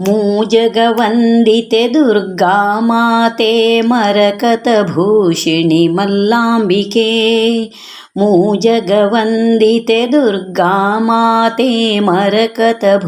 मूजगवन्दिते दुर्गा माते मरकत मल्लाम्बिके। मूजगवन्दिते दुर्गा माते मरकत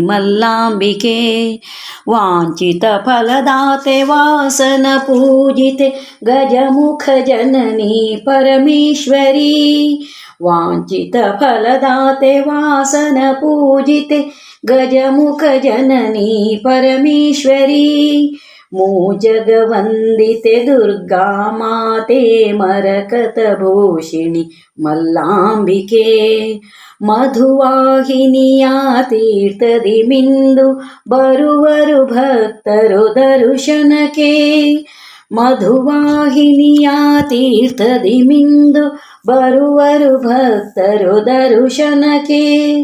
मल्लाम्बिके। वाञ्छितफलदाते वासनपूजिते गजमुखजननी परमेश्वरी। वाञ्छितफलदाते वासनपूजिते ಗಜಮುಖ ಜನನಿ ಪರಮೇಶ್ವರಿ ಮೂಜಗವಂದಿತೆ ದುರ್ಗಾ ಮಾತೆ ಮರಕತಭೂಷಿಣಿ ಮಲ್ಲಾಂಬಿಕೆ ಮಧುವಾಹಿನಿಯ ತೀರ್ಥದಿ ಮಿಂದು ಬರುವರು ಭಕ್ತರು ದರ್ಶನಕ್ಕೆ. ಮಧುವಾಹಿನಿಯ ತೀರ್ಥದಿ ಮಿಂದು ಬರುವರು ಭಕ್ತರು ದರುಶನಕ್ಕೆ.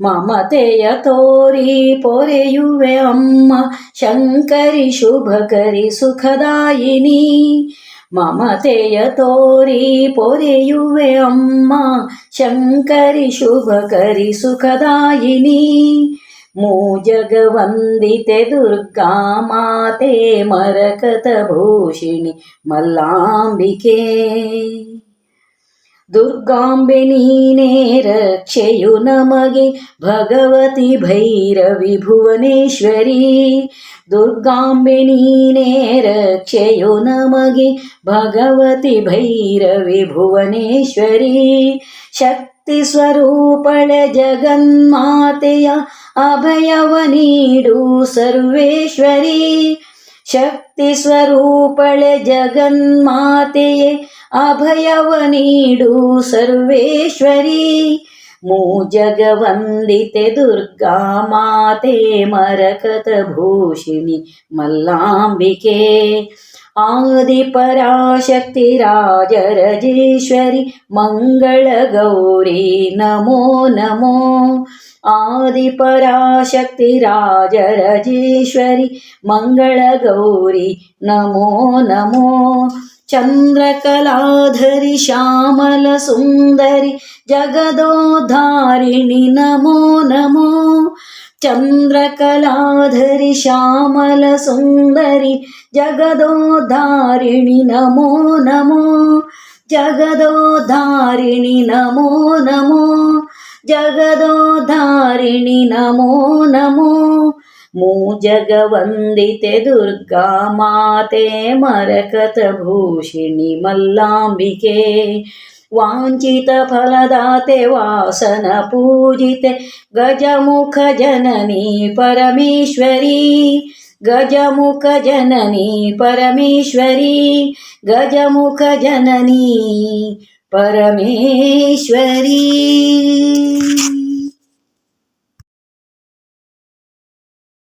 ಮಮತೆಯ ತೋರಿ ಪೊರೆಯುವೆ ಅಮ್ಮ, ಶಂಕರಿ ಶುಭಕರಿ ಸುಖದಾಯಿನಿ. ಮಮತೆಯ ತೋರಿ ಪೊರೆಯುವೆ ಅಮ್ಮ, ಶಂಕರಿ ಶುಭಕರಿ ಸುಖದಾಯಿನಿ. ಮೂಜಗವಂದಿತೆ ದುರ್ಗಾ ಮಾತೆ ಮರಕತ ಭೂಷಿಣಿ ಮಲ್ಲಾಂಬಿಕೆ ದುರ್ಗಾಂಬೆ ನೀನೇ ರಕ್ಷೆಯು ನಮಗೆ ಭಗವತಿ ಭೈರವಿ ಭುವನೇಶ್ವರಿ. ದುರ್ಗಾಂಬೆ ನೀನೇ ರಕ್ಷೆಯು ನಮಗೆ ಭಗವತಿ ಭೈರವಿ ಭುವನೇಶ್ವರಿ. ಶಕ್ತಿ ಸ್ವರೂಪಳೆ ಜಗನ್ಮಾತೆಯ ಅಭಯವ ನೀಡು ಸರ್ವೇಶ್ವರಿ. ಶಕ್ತಿ ಸ್ವರೂಪಳೆ ಜಗನ್ಮಾತೆಯೇ ಅಭಯವ ನೀಡು ಸರ್ವೇಶ್ವರಿ. ಮೂಜಗವಂದಿತೆ ದುರ್ಗಾ ಮಾತೆ ಮರಕತ ಭೂಷಿಣಿ ಮಲ್ಲಾಂಬಿಕೆ. ಆದಿಪರಾಶಕ್ತಿ ರಾಜರಜೇಶ್ವರಿ ಮಂಗಳ ಗೌರಿ ನಮೋ ನಮೋ. ಆದಿಪರಾಶಕ್ತಿ ರಾಜರಜೇಶ್ವರಿ ಮಂಗಳ ಗೌರಿ ನಮೋ ನಮೋ. ಚಂದ್ರಕಲಾಧರಿ ಶ್ಯಾಮಲ ಸುಂದರಿ जगदोद्धारिणि नमो नमो चन्द्रकलाधरि श्यामलसुन्दरि जगदोद्धारिणि नमो नमो जगदोद्धारिणि नमो नमो जगदोद्धारिणि नमो नमो मूजगवन्दिते दुर्गा माते मरकतभूषिणि मल्लाम्बिके वाञ्छितफलदाते वासनपूजिते गजमुखजननी परमेश्वरी। गजमुखजननी परमेश्वरी। गजमुखजननी परमेश्वरी।